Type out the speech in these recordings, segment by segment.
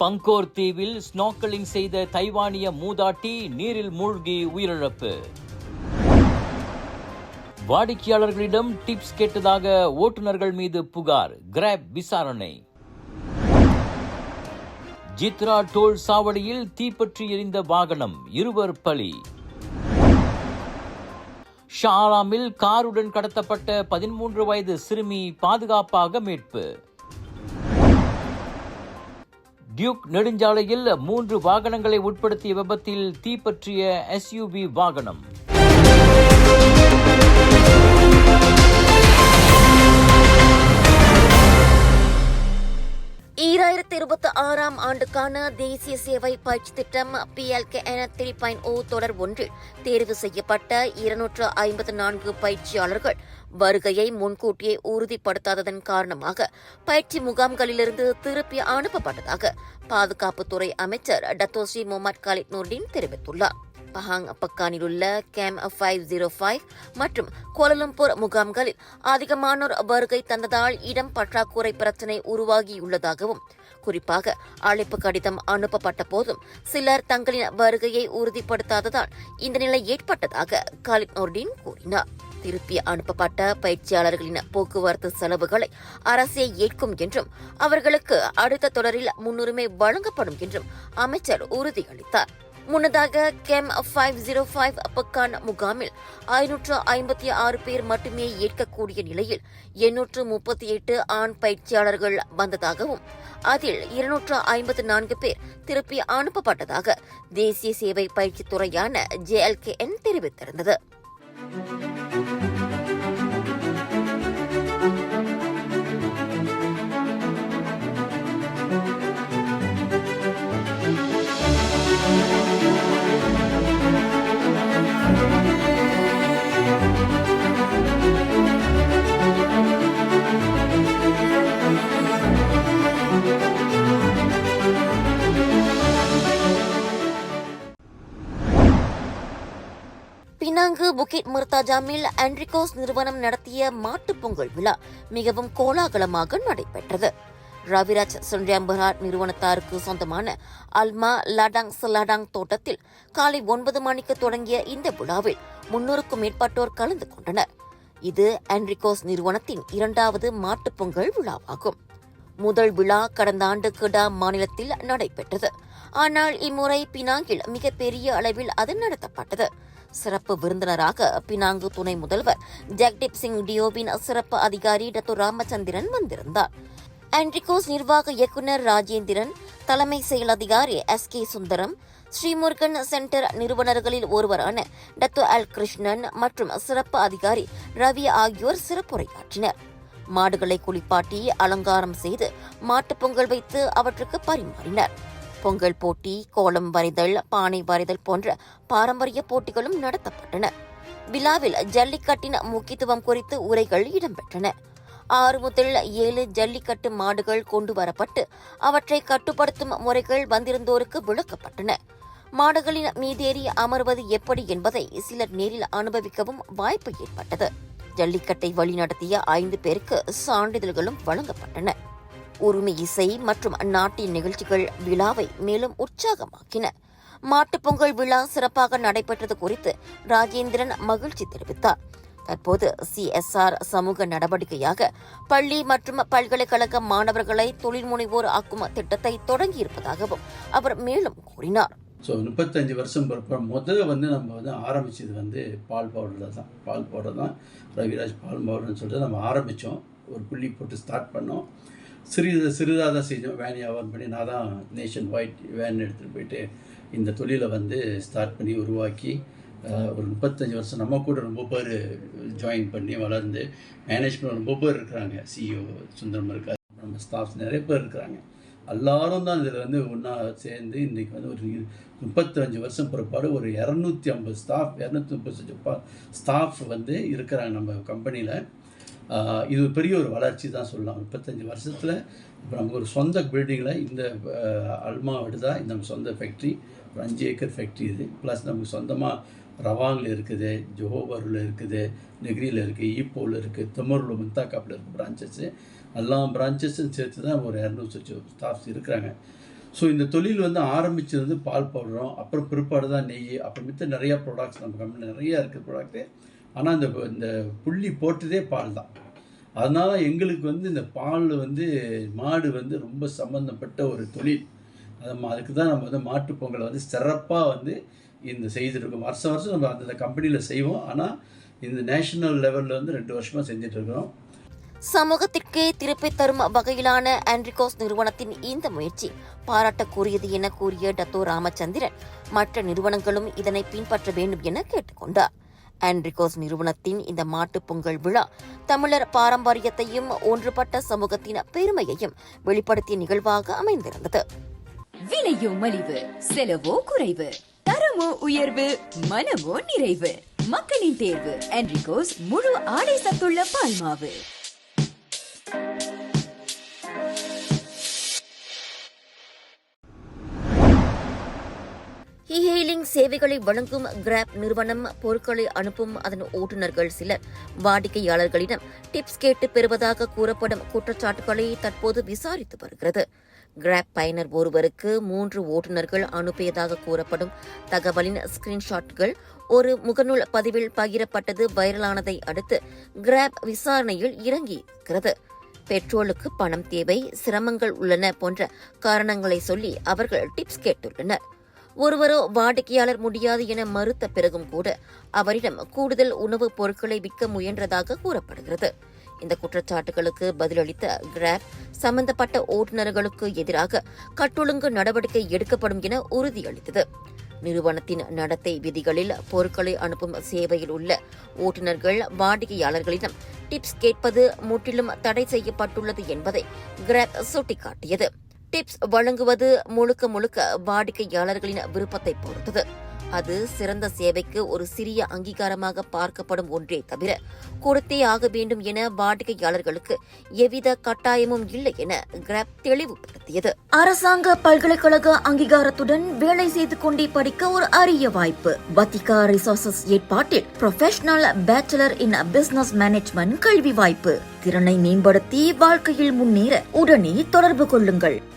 Pangkor தீவில் ஸ்னோக்கலிங் செய்த தைவானிய மூதாட்டி நீரில் மூழ்கி உயிரிழப்பு. வாடிக்கையாளர்களிடம் டிப்ஸ் கேட்டதாக ஓட்டுநர்கள் மீது புகார் கிராப் விசாரணை. ஜித்ரா டோல் சாவடியில் தீப்பற்றி எரிந்த வாகனம் இருவர் பலி. ஷாலாமில் காருடன் கடத்தப்பட்ட பதிமூன்று வயது சிறுமி பாதுகாப்பாக மீட்பு. டியூக் நெடுஞ்சாலையில் மூன்று வாகனங்களை உட்படுத்திய விபத்தில் தீப்பற்றிய எஸ்யூவி வாகனம். ஈராயிரத்தி இருபத்தி ஆறாம் ஆண்டுக்கான தேசிய சேவை பயிற்சி திட்டம் பிஎல்கே என த்ரீ பாயிண்ட் ஓ தொடர் ஒன்றில் தேர்வு செய்யப்பட்ட இருநூற்று ஐம்பத்து நான்கு பயிற்சியாளர்கள். வருகையை முன்கூட்டியே உறுதிப்படுத்தாததன் காரணமாக பயிற்சி முகாம்களிலிருந்து திருப்பி அனுப்பப்பட்டதாக பாதுகாப்புத்துறை அமைச்சர் Datuk Seri Mohamed Khaled Nordin தெரிவித்துள்ளார். பஹாங் பக்கானில் உள்ள கேம் ஃபைவ் ஜீரோ ஃபைவ் மற்றும் கோலலம்பூர் முகாம்களில் அதிகமானோர் வருகை தந்ததால் இடம் பற்றாக்குறை பிரச்சினை உருவாகியுள்ளதாகவும் குறிப்பாக அழைப்பு கடிதம் அனுப்பப்பட்ட போதும் சிலர் தங்களின் வருகையை உறுதிப்படுத்தாததால் இந்த நிலை ஏற்பட்டதாக காலித் நோர்டின் கூறினார். திருப்பி அனுப்பப்பட்ட பயிற்சியாளர்களின் போக்குவரத்து செலவுகளை அரசே ஏற்கும் என்றும் அவர்களுக்கு அடுத்த தொடரில் முன்னுரிமை வழங்கப்படும் என்றும் அமைச்சர் உறுதியளித்தார். முன்னதாக கெம் ஃபைவ் ஜீரோ ஃபைவ் பக்கான் முகாமில் ஐநூற்று ஐம்பத்தி ஆறு பேர் மட்டுமே ஏற்கக்கூடிய நிலையில் எண்ணூற்று முப்பத்தி எட்டு ஆண் பயிற்சியாளர்கள் வந்ததாகவும் அதில் இருநூற்று ஐம்பத்து நான்கு பேர் திருப்பி அனுப்பப்பட்டதாக தேசிய சேவை பயிற்சித் துறையான ஜேஎல்கேஎன் தெரிவித்திருந்தது. புகிட் முர்தாஜாமில் ஆண்ட்ரிகோஸ் நிறுவனம் நடத்திய மாட்டுப் பொங்கல் விழா மிகவும் கோலாகலமாக நடைபெற்றது ரவிராஜ் சுண்டியம்பராட் நிறுவனத்தாருக்கு சொந்தமான அல்மா லடாங் சலாடாங் தோட்டத்தில் காலை ஒன்பது மணிக்கு தொடங்கிய இந்த விழாவில் முன்னூறுக்கும் மேற்பட்டோர் கலந்து கொண்டனர் இது ஆண்ட்ரிகோஸ் நிறுவனத்தின் இரண்டாவது மாட்டுப் பொங்கல் விழாவாகும் முதல் விழா கடந்த ஆண்டு கிடா மாநிலத்தில் நடைபெற்றது ஆனால் இம்முறை பினாங்கில் மிகப்பெரிய அளவில் அது நடத்தப்பட்டது சிறப்பு விருந்தினராக பினாங்கு துணை முதல்வர் ஜெக்தீப் சிங் டியோவின் சிறப்பு அதிகாரி டத்து ராமச்சந்திரன் வந்திருந்தார். ஆண்ட்ரிகோஸ் நிர்வாக இயக்குநர் ராஜேந்திரன் தலைமை செயல் அதிகாரி S K Sundaram Srimurugan centre நிறுவனர்களில் ஒருவரான டத்து எல் கிருஷ்ணன் மற்றும் சிறப்பு அதிகாரி ரவி ஆகியோர் சிறப்புரையாற்றினர். மாடுகளை குளிப்பாட்டி அலங்காரம் செய்து மாட்டுப் பொங்கல் வைத்து அவற்றுக்கு பரிமாறினர். பொங்கல் போட்டி கோலம் வரைதல் பானை வரைதல் போன்ற பாரம்பரிய போட்டிகளும் நடத்தப்பட்டன. விழாவில் ஜல்லிக்கட்டின் முக்கியத்துவம் குறித்து உரைகள் இடம்பெற்றன. ஆறு முதல் ஏழு ஜல்லிக்கட்டு மாடுகள் கொண்டு வரப்பட்டு அவற்றை கட்டுப்படுத்தும் முறைகள் வந்திருந்தோருக்கு விளக்கப்பட்டன. மாடுகளின் மீதேறி அமர்வது எப்படி என்பதை சிலர் நேரில் அனுபவிக்கவும் வாய்ப்பு ஏற்பட்டது. ஜல்லிக்கட்டை வழிநடத்திய ஐந்து பேருக்கு சான்றிதழ்களும் வழங்கப்பட்டன. உரிமை இசை மற்றும் நாட்டிய நிகழ்ச்சிகள் விழாவை மேலும் உற்சாகமாக்கின. மாட்டுப்பொங்கல் விழா சிறப்பாக நடைபெற்றது குறித்து ராஜேந்திரன் மகிழ்ச்சி தெரிவித்தார். தற்போது சிஎஸ்ஆர் சமூக நடவடிக்கையாக பள்ளி மற்றும் பல்கலைக்கழக மாணவர்களை தொழில் முனைவோர் ஆக்கும் திட்டத்தை தொடங்கியிருப்பதாகவும் அவர் மேலும் கூறினார். ஸோ முப்பத்தஞ்சு வருஷம் பிறப்ப முதல்ல வந்து நம்ம வந்து ஆரம்பித்தது வந்து பால் பவுடரில் தான். பால் பவுடர் தான் ரவிராஜ் பால் பவுடர்னு சொல்லிட்டு நம்ம ஆரம்பித்தோம். ஒரு புள்ளி போட்டு ஸ்டார்ட் பண்ணோம். சிறிது சிறிதாக தான் செஞ்சோம் வேன் வியாபாரம் பண்ணி நான் தான் நேஷன் ஒயிட் வேன் எடுத்துகிட்டு போயிட்டு இந்த தொழிலை வந்து ஸ்டார்ட் பண்ணி உருவாக்கி ஒரு முப்பத்தஞ்சு வருஷம் நம்ம கூட ரொம்ப பேர் ஜாயின் பண்ணி வளர்ந்து மேனேஜ்மெண்ட் ரொம்ப பேர் இருக்கிறாங்க. சிஇஓ சுந்தரம் இருக்கார் நம்ம ஸ்டாஃப்ஸ் நிறைய பேர் இருக்கிறாங்க. எல்லாரும் தான் இதில் வந்து ஒன்றா சேர்ந்து இன்றைக்கி வந்து ஒரு முப்பத்தஞ்சு வருஷம் பிற்பாடு ஒரு இரநூத்தி ஐம்பது ஸ்டாஃப் இரநூத்தி முப்பத்தஞ்சு ஸ்டாஃப் வந்து இருக்கிறாங்க நம்ம கம்பெனியில் இது பெரிய ஒரு வளர்ச்சி தான் சொல்லலாம். முப்பத்தஞ்சு வருஷத்தில் இப்போ நமக்கு ஒரு சொந்த பில்டிங்கில் இந்த அல்மா தான் இந்த நம்ம சொந்த ஃபேக்ட்ரி ஒரு அஞ்சு ஏக்கர் ஃபேக்ட்ரி இது. ப்ளஸ் நமக்கு சொந்தமாக ரவாங்கில் இருக்குது ஜோஹோபரில் இருக்குது நெகிரியில் இருக்குது ஈப்போவில் இருக்குது திமூரில் முந்தாக்காப்பில் இருக்குது பிரான்ச்சஸ்ஸு எல்லா பிரான்ச்சஸும் சேர்த்து தான் ஒரு இரநூறு இரநூத்தி ஸ்டாஃப்ஸ் இருக்கிறாங்க. ஸோ இந்த தொழில் வந்து ஆரம்பிச்சது வந்து பால் பவுடரும் அப்புறம் பிற்பாடு தான் நெய் அப்புறம் மித்த நிறையா ப்ராடக்ட்ஸ் நம்ம கம்பெனியில் நிறையா இருக்குது ப்ராடக்ட்டு ஆனால் இந்த இந்த புள்ளி போட்டதே பால் தான். அதனால் எங்களுக்கு வந்து இந்த பால் வந்து மாடு வந்து ரொம்ப சம்மந்தப்பட்ட ஒரு தொழில். அது அதுக்கு தான் நம்ம வந்து மாட்டுப் பொங்கலை வந்து சிறப்பாக வந்து இந்த செய்திருக்கோம். வருஷம் வருஷம் நம்ம அந்த கம்பெனியில் செய்வோம். ஆனால் இந்த நேஷனல் லெவலில் வந்து ரெண்டு வருஷமாக செஞ்சிட்ருக்கிறோம் சமூகத்திற்கே திருப்பி தரும் வகையிலான ஆண்ட்ரிகோஸ் நிறுவனத்தின் இந்த முயற்சி பாராட்டக்கூடியது என கூறிய டத்தோ ராமச்சந்திரன் மற்ற நிறுவனங்களும் இதனை பின்பற்ற வேண்டும் என கேட்டுக்கொண்டார். ஆண்ட்ரிகோஸ் நிறுவனத்தின் இந்த மாட்டுப் பொங்கல் விழா தமிழர் பாரம்பரியத்தையும் ஒன்றுபட்ட சமூகத்தின் பெருமையையும் வெளிப்படுத்திய நிகழ்வாக அமைந்திருந்தது. விலையோ மலிவு செலவோ குறைவு தரமோ உயர்வு மனமோ நிறைவு. மக்களின் தேர்வு என்ரிகோஸ் முழு ஆடை சத்துள்ள பால்மாவு. சேவைகளை வழங்கும் கிராப் நிறுவனம் பொருட்களை அனுப்பும் அதன் ஓட்டுநர்கள் சிலர். வாடிக்கையாளர்களிடம் டிப்ஸ் கேட்டு பெறுவதாக கூறப்படும் குற்றச்சாட்டுகளை தற்போது விசாரித்து வருகிறது. கிராப் பயனர் ஒருவருக்கு மூன்று ஓட்டுநர்கள் அனுப்பியதாக கூறப்படும் தகவலின் ஸ்கிரீன்ஷாட்கள் ஒரு முகநூல் பதிவில் பகிரப்பட்டது. வைரலானதை அடுத்து கிராப் விசாரணையில் இறங்கியிருக்கிறது. பெட்ரோலுக்கு பணம் தேவை சிரமங்கள் உள்ளன போன்ற காரணங்களை சொல்லி அவர்கள் டிப்ஸ் கேட்டுள்ளனர். ஒருவரோ வாடிக்கையாளர் முடியாது என மறுத்த பிறகும் கூட அவரிடம் கூடுதல் உணவுப் பொருட்களை விற்க முயன்றதாக கூறப்படுகிறது. இந்த குற்றச்சாட்டுகளுக்கு பதிலளித்த கிராப் சம்பந்தப்பட்ட ஓட்டுநர்களுக்கு எதிராக கட்டொழுங்கு நடவடிக்கை எடுக்கப்படும் என உறுதியளித்தது. நிறுவனத்தின் நடத்தை விதிகளில் பொருட்களை அனுப்பும் சேவையில் உள்ள ஓட்டுநர்கள் வாடிக்கையாளர்களிடம் டிப்ஸ் கேட்பது முற்றிலும் தடை செய்யப்பட்டுள்ளது என்பதை கிராப் சுட்டிக்காட்டியது. டிப்ஸ் வழங்குவது முழுக்க முழுக்க வாடிக்கையாளர்களின் விருப்பத்தை பொறுத்தது. அது சிறந்த சேவைக்கு ஒரு சிறிய அங்கீகாரமாக பார்க்கப்படும் ஒன்றே தவிர கொடுத்தே ஆக வேண்டும் என வாடிக்கையாளர்களுக்கு எவ்வித கட்டாயமும் இல்லை என கிராப் தெளிவுபடுத்தியது. அரசாங்க பல்கலைக்கழக அங்கீகாரத்துடன் வேலை செய்து கொண்டே படிக்க ஒரு அரிய வாய்ப்பு. வத்திகா ரிசோர்சஸ் ஏற்பாட்டில் professional bachelor in business management கல்வி வாய்ப்பு. திறனை மேம்படுத்தி வாழ்க்கையில் முன்னேற உடனே தொடர்பு கொள்ளுங்கள்.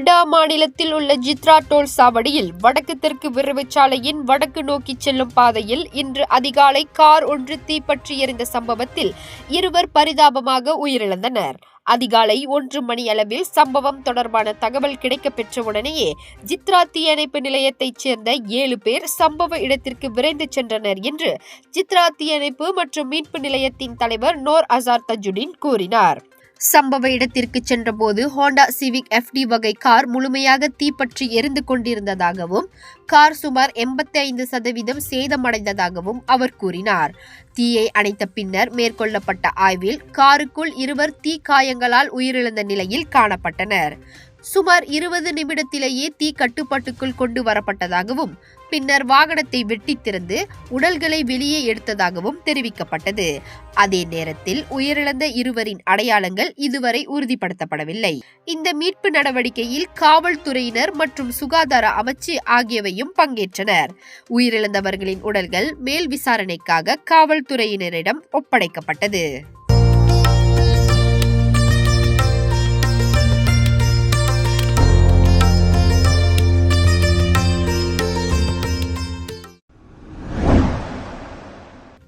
கடா மாநிலத்தில் உள்ள ஜித்ரா டோல் சாவடியில் வடக்கு தெற்கு விரைவுச்சாலையின் வடக்கு நோக்கி செல்லும் பாதையில் இன்று அதிகாலை கார் ஒன்று தீப்பற்றி எரிந்த சம்பவத்தில் இருவர் பரிதாபமாக உயிரிழந்தனர். அதிகாலை ஒன்று மணி அளவில் சம்பவம் தொடர்பான தகவல் கிடைக்கப் பெற்றவுடனேயே ஜித்ரா தீயணைப்பு நிலையத்தைச் சேர்ந்த ஏழு பேர் சம்பவ இடத்திற்கு விரைந்து சென்றனர் என்று ஜித்ரா தீயணைப்பு மற்றும் மீட்பு நிலையத்தின் தலைவர் நோர் அசார் தஜுடின் கூறினார். சம்பவ இடத்திற்கு சென்றபோது ஹோண்டா சிவிக் எஃப்டி வகை கார் முழுமையாக தீப்பற்றி எரிந்து கொண்டிருந்ததாகவும் கார் சுமார் எண்பத்தி ஐந்து சதவீதம் சேதமடைந்ததாகவும் அவர் கூறினார். தீயை அணைத்த பின்னர் மேற்கொள்ளப்பட்ட ஆய்வில் காருக்குள் இருவர் தீ காயங்களால் உயிரிழந்த நிலையில் காணப்பட்டனர். சுமார் இருபது நிமிடத்திலேயே தீ கட்டுப்பாட்டுக்குள் கொண்டு வரப்பட்டதாகவும் பின்னர் வாகனத்தை வெட்டித் திறந்து உடல்களை வெளியே எடுத்ததாகவும் தெரிவிக்கப்பட்டது. அதே நேரத்தில் உயிரிழந்த இருவரின் அடையாளங்கள் இதுவரை உறுதிப்படுத்தப்படவில்லை. இந்த மீட்பு நடவடிக்கையில் காவல்துறையினர் மற்றும் சுகாதார அமைச்சு ஆகியவையும் பங்கேற்றனர். உயிரிழந்தவர்களின் உடல்கள் மேல் விசாரணைக்காக காவல்துறையினரிடம் ஒப்படைக்கப்பட்டது.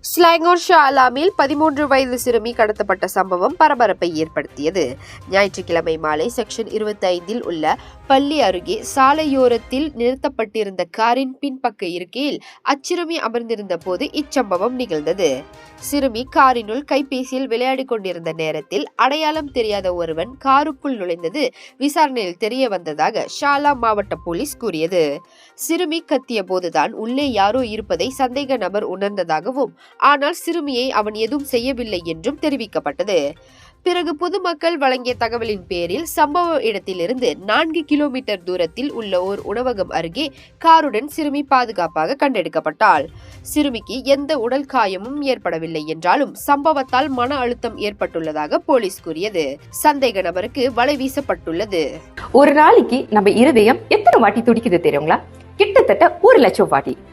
ஸ்லாங்கோர் ஷாலாமில் பதிமூன்று வயது சிறுமி கடத்தப்பட்ட சம்பவம் பரபரப்பை ஏற்படுத்தியது. ஞாயிற்றுக்கிழமை மாலை செக்ஷன் இருபத்தி ஐந்தில் உள்ள பள்ளி அருகே சாலையோரத்தில் நிறுத்தப்பட்டிருந்த காரின் பின்பக்க இருக்கையில் அச்சிறுமி அமர்ந்திருந்த போது இச்சம்பவம் நிகழ்ந்தது. சிறுமி காரினுள் கைபேசியில் விளையாடிக் கொண்டிருந்த நேரத்தில் அடையாளம் தெரியாத ஒருவன் காருக்குள் நுழைந்தது விசாரணையில் தெரிய வந்ததாக ஷாலா மாவட்ட போலீஸ் கூறியது. சிறுமி கத்திய போதுதான் உள்ளே யாரோ இருப்பதை சந்தேக நபர் உணர்ந்ததாகவும் ஆனால் சிறுமியை அவன் எதுவும் செய்யவில்லை என்றும் தெரிவிக்கப்பட்டது. பிறகு பொதுமக்கள் வழங்கிய தகவலின் பேரில் சம்பவ இடத்திலிருந்து நான்கு கிலோமீட்டர் தூரத்தில் உள்ள ஓர் உணவகம் அருகே காருடன் சிறுமி பாதுகாப்பாக கண்டெடுக்கப்பட்டாள். சிறுமிக்கு எந்த உடல் காயமும் ஏற்படவில்லை என்றாலும் சம்பவத்தால் மன அழுத்தம் ஏற்பட்டுள்ளதாக போலீஸ் கூறியது. சந்தேக நபருக்கு வலை வீசப்பட்டுள்ளது. ஒரு நாளைக்கு நம்ம இருதயம் எத்தனை வாட்டி துடிக்குது தெரியுங்களா? கிட்டத்தட்ட ஒரு லட்சம் வாட்டி.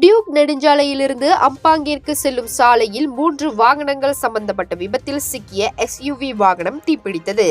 டியூக் நெடுஞ்சாலையிலிருந்து அம்பாங்கிற்கு செல்லும் சாலையில் மூன்று வாகனங்கள் சம்பந்தப்பட்ட விபத்தில் சிக்கிய எஸ்யூவி வாகனம் தீப்பிடித்தது.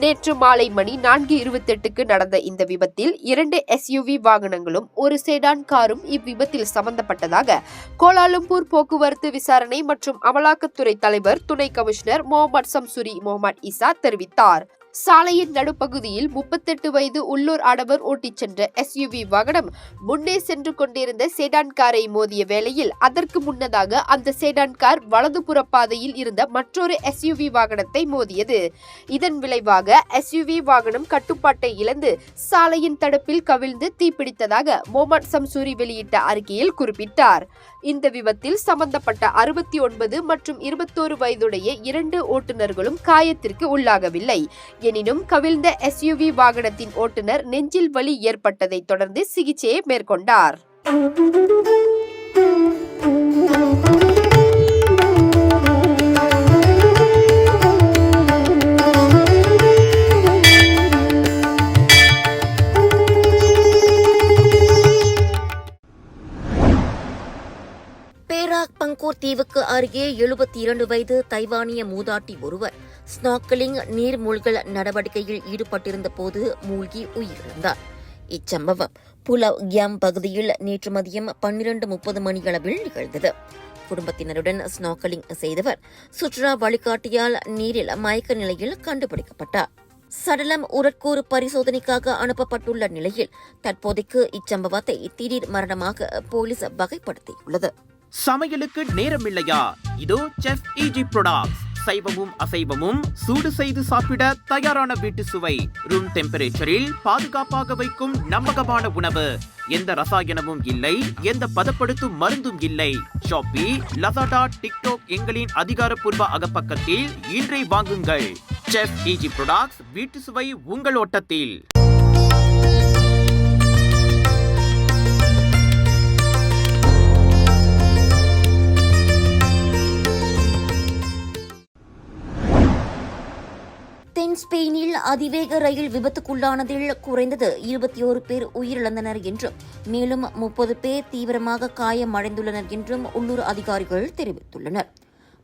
நேற்று மாலை மணி நான்கு இருபத்தெட்டுக்கு நடந்த இந்த விபத்தில் இரண்டு எஸ்யூவி வாகனங்களும் ஒரு செடான் காரும் இவ்விபத்தில் சம்பந்தப்பட்டதாக கோலாலம்பூர் போக்குவரத்து விசாரணை மற்றும் அமலாக்கத்துறை தலைவர் துணை commissioner Mohamad Samsuri Mohamad Isa தெரிவித்தார். சாலையின் நடுப்பகுதியில் முப்பத்தெட்டு வயது உள்ளூர் ஆடவர் ஓட்டிச் சென்ற எஸ்யூவி வாகனம் முன்னே சென்று கொண்டிருந்த சேடான் காரை மோதிய வேளையில் அதற்கு முன்னதாக அந்த சேடான் கார் வலதுபுற பாதையில் இருந்த மற்றொரு எஸ்யூவி வாகனத்தை மோதியது. இதன் விளைவாக எஸ்யூவி வாகனம் கட்டுப்பாட்டை இழந்து சாலையின் தடுப்பில் கவிழ்ந்து தீப்பிடித்ததாக மொஹமட் சம்சூரி வெளியிட்ட அறிக்கையில் குறிப்பிட்டார். இந்த விபத்தில் சம்பந்தப்பட்ட அறுபத்தி ஒன்பது மற்றும் இருபத்தோரு வயதுடைய இரண்டு ஓட்டுநர்களும் காயத்திற்கு உள்ளாகவில்லை. எனினும் கவிழ்ந்த எஸ்யூவி வாகனத்தின் ஓட்டுநர் நெஞ்சில் வலி ஏற்பட்டதைத் தொடர்ந்து சிகிச்சையை மேற்கொண்டார். பேராக் பங்கோர் தீவுக்கு அருகே எழுபத்தி இரண்டு வயது தைவானிய மூதாட்டி ஒருவர் ஸ்நார்க்கலிங் நீர்மூழ்கல் நடவடிக்கையில் ஈடுபட்டிருந்த போது மூழ்கி உயிரிழந்தார். இச்சம்பவம் புலவ் கியாம் பகுதியில் நேற்று மதியம் பன்னிரண்டு முப்பது மணியளவில் நிகழ்ந்தது. குடும்பத்தினருடன் ஸ்நார்க்கலிங் செய்தவர் சுற்றுலா வழிகாட்டியால் நீரில் மயக்க நிலையில் கண்டுபிடிக்கப்பட்டார். சடலம் உடற்கூறு பரிசோதனைக்காக அனுப்பப்பட்டுள்ள நிலையில் தற்போதைக்கு இச்சம்பவத்தை திடீர் மரணமாக போலீஸ் வகைப்படுத்தியுள்ளது. சமையலுக்கு நேரமில்லையா? இதோ செஃப் ஈஜி ப்ரொடக்ட்ஸ் சைவமும் அசைவமும் சூடு செய்து சாப்பிட தயாரான வீட்டு சுவை. ரூம் டெம்பரேச்சரில் பாதுகாப்பாக வைக்கும் நம்பகமான உணவு. எந்த ரசாயனமும் இல்லை எந்த பதப்படுத்தும் மருந்தும் இல்லை. ஷாப்பி லசாடா டிக்டாக் எங்களின் அதிகாரப்பூர்வ அகப்பக்கத்தில் இன்றை வாங்குங்கள். செஃப் இஜி ப்ரொடக்ட்ஸ் வீட்டு சுவை உங்கள் ஓட்டத்தில். தென் ஸ்பெயினில் அதிவேக ரயில் விபத்துக்குள்ளானதில் குறைந்தது இருபத்தி ஓரு பேர் உயிரிழந்தனர் என்றும் மேலும் முப்பது பேர் தீவிரமாக காயமடைந்துள்ளனர் என்றும் உள்ளூர் அதிகாரிகள் தெரிவித்துள்ளனர்.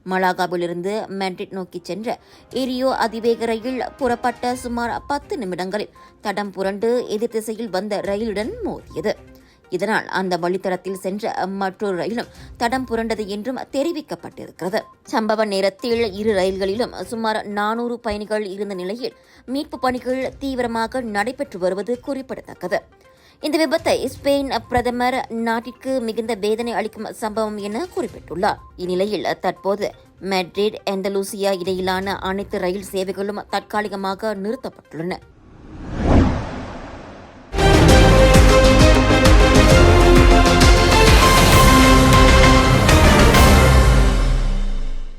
மலாகாவிலிருந்து மெட்ரிட் நோக்கி சென்ற எரியோ அதிவேக ரயில் புறப்பட்ட சுமார் பத்து நிமிடங்களில் தடம் புரண்டு எதிர் திசையில் வந்த ரயிலுடன் மோதியது. இதனால் அந்த வழித்தடத்தில் சென்ற மற்றொரு ரயிலும் தடம் புரண்டது என்றும் தெரிவிக்கப்பட்டிருக்கிறது. சம்பவ நேரத்தில் இரு ரயில்களிலும் சுமார் நானூறு பயணிகள் இருந்த நிலையில் மீட்பு பணிகள் தீவிரமாக நடைபெற்று வருவது குறிப்பிடத்தக்கது. இந்த விபத்தை ஸ்பெயின் பிரதமர் நாட்டிற்கு மிகுந்த வேதனை அளிக்கும் சம்பவம் என குறிப்பிட்டுள்ளார். இந்நிலையில் தற்போது மெட்ரிட் எந்தலூசியா இடையிலான அனைத்து ரயில் சேவைகளும் தற்காலிகமாக நிறுத்தப்பட்டுள்ளன.